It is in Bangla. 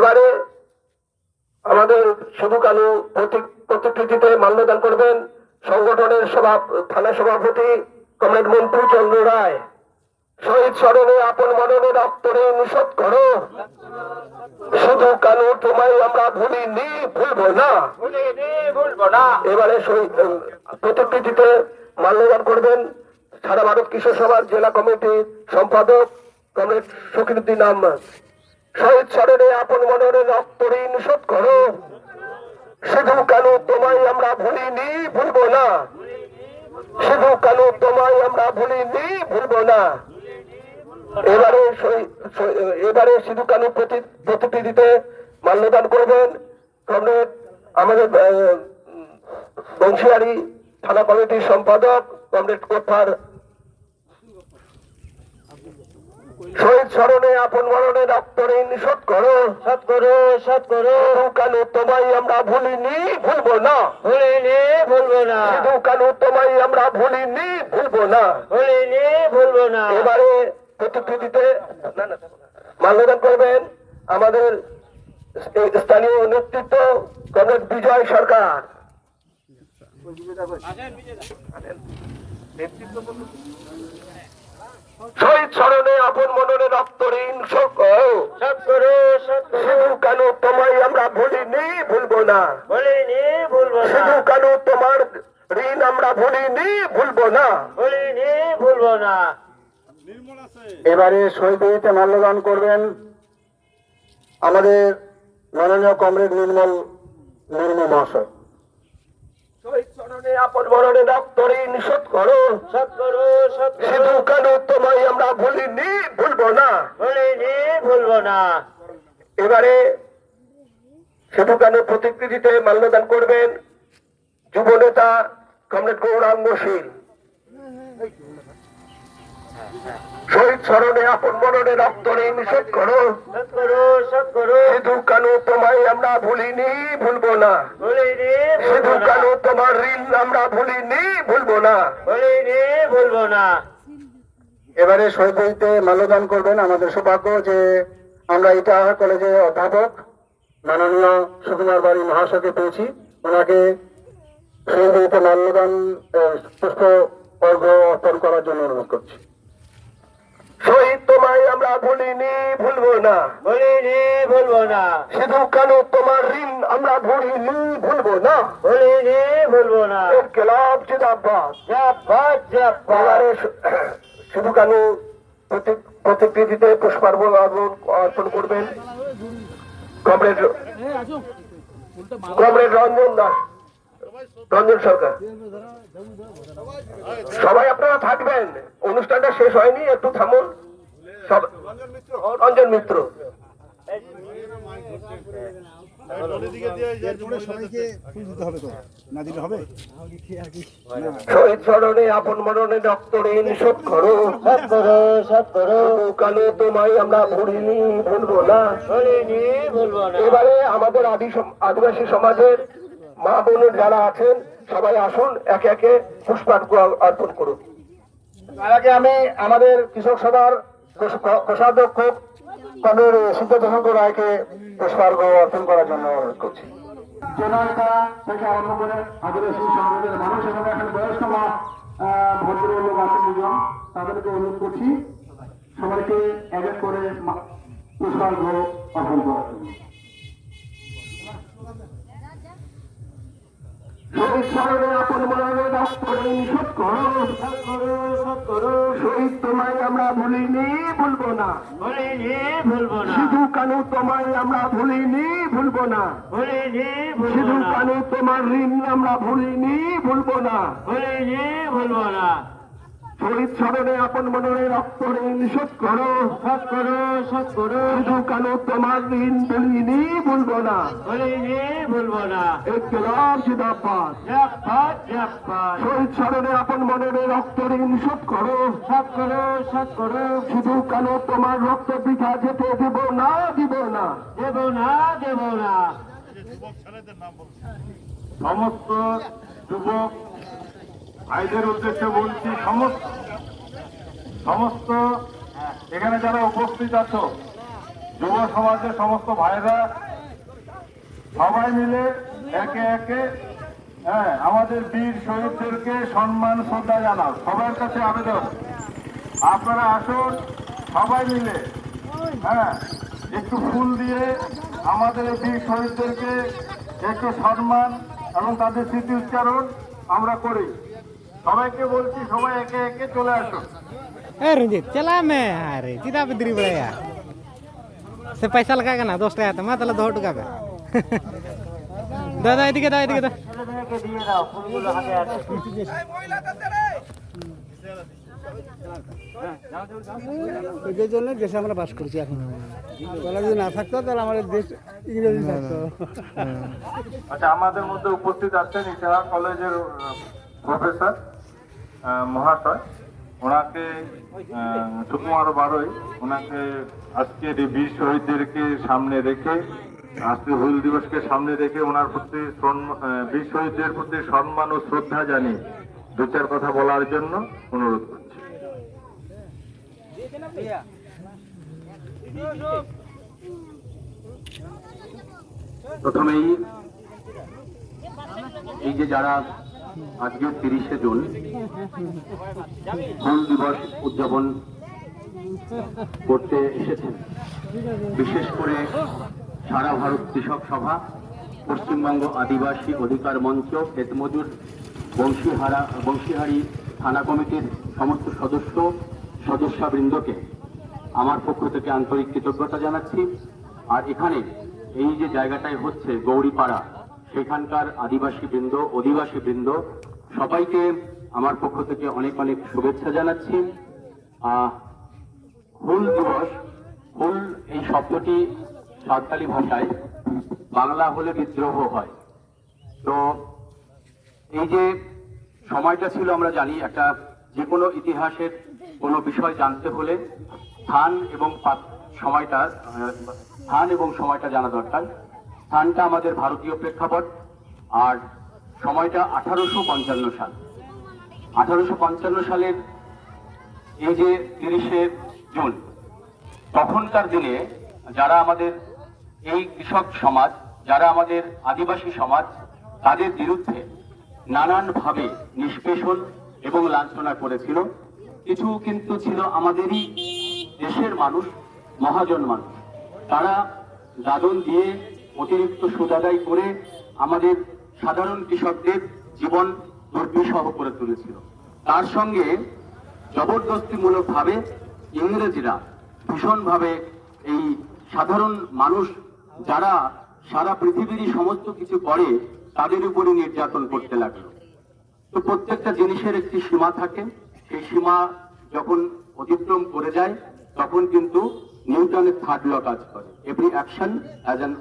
এবারে আমাদের শুধু কালু প্রতিকৃতিতে মাল্যদান করবেন সংগঠনের সভা থানা সভাপতি কমরেড মন্টু চন্দ্র রায়। শহীদ স্মরণে আপন মননে রক্তরে নিষেধ করো। শুধু কালু তোমায় আমরা ভুলিনি ভুলবো না। ভুলবো না। এবারে প্রতিকৃতিতে মাল্যদান করবেন সারা ভারত কিশোর সভার জেলা কমিটির সম্পাদক কমরেড শকিরুদ্দিন আহমদ। স্মরণে আপন মনের রক্ত ঋণ শোধ করো। শুধু কালু তোমায় আমরা ভুলিনি, ভুলবো না। শুধু কালু তোমায় আমরা ভুলিনি, ভুলবো না। এবারে এবারে সিধু কালু প্রতি- প্রতিকৃতিতে মাল্যদান করবেন। কমরেড আমাদের বংশিয়ারি থানা কমিটির সম্পাদক কমরেড কোথার শহীদ স্মরণে আপন মরণে রক্তরে নিষেধ করো। সৎ করো সৎ করো। শুধু কালু তোমায় আমরা ভুলিনি ভুলবো না। ভুলিনি ভুলবো না। শুধু কালু তোমায় আমরা ভুলিনি ভুলবো না। ভুলিনি ভুলবো না। এবারে প্রতিকৃতিতে মাল্যদান করবেন আমাদের স্থানীয় নেতৃত্ব কমরেড বিজয় সরকার। শহীদ স্মরণে আপন মননে রক্ত ঋণ শুধু কানু তোমায় আমরা ভুলিনি ভুলবো না। ভুলিনি ভুলবো না। শুধু কানু তোমার ঋণ আমরা ভুলিনি ভুলবো না। ভুলিনি ভুলবো না। এবারে শহীদে মাল্যদান করবেন আমাদের মাননীয় কমরেড নির্মল মুর্মু মহাশয়। আপন মননে রক্ত ঋণ শোধ করো করো। কানু তোমায় আমরা ভুলিনি ভুলবো না। ভুলিনি ভুলবো না। এবারে শুধু কানু প্রতিকৃতিতে মাল্যদান করবেন যুব নেতা কমরেড গৌরাঙ্গ শীল। শহীদ স্মরণে আপন মননে রক্ত ঋণ শোধ করো করো। কানু তোমায় আমরা ভুলিনি ভুলবো না। ভুলিনি শুধু কানু আমরা ভুলিনি ভুলবো না। ভুলিনি ভুলবো না। এবারে শহীদে মাল্যদান করবেন আমাদের সৌভাগ্য যে আমরা ইটাহার কলেজে অধ্যাপক মাননীয় সুকুমার বাড়ি মহাশয়কে পেয়েছি। ওনাকে শহীদে মাল্যদান সুস্থ পুষ্প অর্ঘ অর্পণ করার জন্য অনুরোধ করছি। তোমায় আমরা ভুলিনি ভুলবো না। ভুলিনি ভুলবো না। শুধু কানু তোমার ঋণ আমরা ভুলিনি ভুলবো না। ভুলিনি ভুলবো না। জিন্দাবাদ শুধু কানু প্রতিকৃতিতে পুষ্পার্ঘ অর্পণ- অর্পণ করবেন কমরেড কমরেড রঞ্জন দাস রঞ্জন সরকার। সবাই আপনারা থাকবেন। অনুষ্ঠানটা শেষ হয়নি একটু থামুন। সব রঞ্জন মিত্র। সবাইকে ফুল দিতে হবে তো না দিলে হবে শহীদ স্মরণে আপন মরণে রক্ত ঋণ শোধ করো সৎ করো সৎ করো কালো তোমায় আমরা ভুলিনি ভুলবো না। ভুলিনি ভুলবো না। এবারে আমাদের আদি আদিবাসী সমাজের মা বোনের যারা আছেন সবাই আসুন একে একে পুষ্পার্ঘ অর্পণ করুন। তার আগে আমি আমাদের কৃষক সভার কোষাধ্যক্ষ কমরেড সিদ্ধার্থ রায়কে পুষ্পার্ঘ অর্পণ করার জন্য করছি। জননেতা থেকে মানুষ এবং এখানে বয়স্ক মা আহ, ভদ্র লোক আছেন দুজন তাদেরকে অনুরোধ করছি সবাইকে এক এক করে পুষ্পার্ঘ অর্পণ করার জন্য। শহীদ স্মরণে আপন মরণে করো করো। শহীদ তোমায় আমরা ভুলিনি ভুলবো না। ভুলিনি ভুলবো না। শুধু কানু তোমায় আমরা ভুলিনি ভুলবো না ভুলিনি কানু তোমার ঋণ আমরা ভুলিনি ভুলবো না। ভুলিনি ভুলবো না। শহীদ স্মরণে আপন মননে রক্ত ঋণ শোধ করো। সৎ করো সৎ করো। শুধু কানু তোমার ঋণ ভুলিনি ভুলবো না। ভুলিনি ভুলবো না। একলাম জিন্দাবাদ জাপাত জাপাত শহীদ স্মরণে আপন মননে রক্ত ঋণ শোধ করো। সৎ করো সৎ করো। শুধু কানু তোমার রক্ত বৃথা যেতে দেব না দিব না। দেব না দেব না। সমস্ত যুবক ভাইদের উদ্দেশ্যে বলছি, সমস্ত সমস্ত এখানে যারা উপস্থিত আছো, যুব সমাজের সমস্ত ভাইরা সবাই মিলে একে একে হ্যাঁ আমাদের বীর শহীদদেরকে সম্মান, শ্রদ্ধা জানাও। সবার কাছে আবেদন। আপনারা আসুন, সবাই মিলে হ্যাঁ একটু ফুল দিয়ে আমাদের বীর শহীদদেরকে একটু সম্মান এবং তাদের স্মৃতি উচ্চারণ আমরা করি। সবাইকে বলছি সবাই একে একে চলে আসুন ए रंजीत चला मैं अरे चिता पे दिरी बड़ा यार से पैसा लगा ना दस टाका तो मैं তাহলে দশ টাকা পে দাদা এদিকে দাও এদিকে দাও ছেলেদেরকে দিয়ে দাও ফুলগুলো হাতে হাতে ওই জন্য দেশে আমরা বাস করছি এখন তাহলে যদি না থাকতো তাহলে আমাদের দেশ ইংরেজি থাকতো আচ্ছা আমাদের মধ্যে উপস্থিত আছেন ইতিহাস কলেজের প্রফেসর মহাশয়, ওনাকে সুকুমার বারোই ওনাকে আজকের এই বীর শহীদদেরকে সামনে রেখে, আজকে হুল দিবসকে সামনে রেখে ওনার প্রতি বীর শহীদদের প্রতি সম্মান ও শ্রদ্ধা জানিয়ে দু চার কথা বলার জন্য অনুরোধ করছি। প্রথমেই এই যে যারা আজকে তিরিশে জুন। হুল দিবস উদযাপন করতে এসেছেন। বিশেষ করে সারা ভারত কৃষক সভা, পশ্চিমবঙ্গ আদিবাসী অধিকার মঞ্চ খেতমজুর বংশীহারা, বংশীহারি থানা কমিটির সমস্ত সদস্য, সদস্যবৃন্দকে আমার পক্ষ থেকে আন্তরিক কৃতজ্ঞতা জানাচ্ছি। আর এখানে এই যে জায়গাটায় হচ্ছে গৌরীপাড়া সেখানকার আদিবাসী বৃন্দ অধিবাসী বৃন্দ সবাইকে আমার পক্ষ থেকে অনেক অনেক শুভেচ্ছা জানাচ্ছি। হুল দিবস, হুল এই শব্দটি সাঁওতালি ভাষায় বাংলা হলে বিদ্রোহ হয়। তো এই যে সময়টা ছিল আমরা জানি একটা যে কোনো ইতিহাসের কোনো বিষয় জানতে হলে স্থান এবং সময়টা স্থান এবং সময়টা জানা দরকার। স্থানটা আমাদের ভারতীয় প্রেক্ষাপট। আর সময়টা আঠারোশো পঞ্চান্ন সাল। আঠারোশো পঞ্চান্ন সালের এই যে তিরিশে জুন, তখনকার দিনে যারা আমাদের এই কৃষক সমাজ, যারা আমাদের আদিবাসী সমাজ, তাদের বিরুদ্ধে নানানভাবে নিষ্পেষণ এবং লাঞ্ছনা করেছিল। কিছু কিন্তু ছিল আমাদেরই দেশের মানুষ, মহাজন মানুষ। তারা দাদন দিয়ে অতিরিক্ত সুদাদাই করে আমাদের সাধারণ কৃষকদের জীবন দুর্বিষহ করে তুলেছিল। তার সঙ্গে জবরদস্তিমূলক ভাবে ইংরেজরা ভীষণভাবে এই সাধারণ মানুষ যারা সারা পৃথিবীরই সমস্ত কিছু করে, তাদের উপরে নির্যাতন করতে লাগল। তো প্রত্যেকটা জিনিসের একটি সীমা থাকে। সেই সীমা যখন অতিক্রম করে যায়, তখন কিন্তু নিউটনের থার্ড ল কাজ করে। Every action as an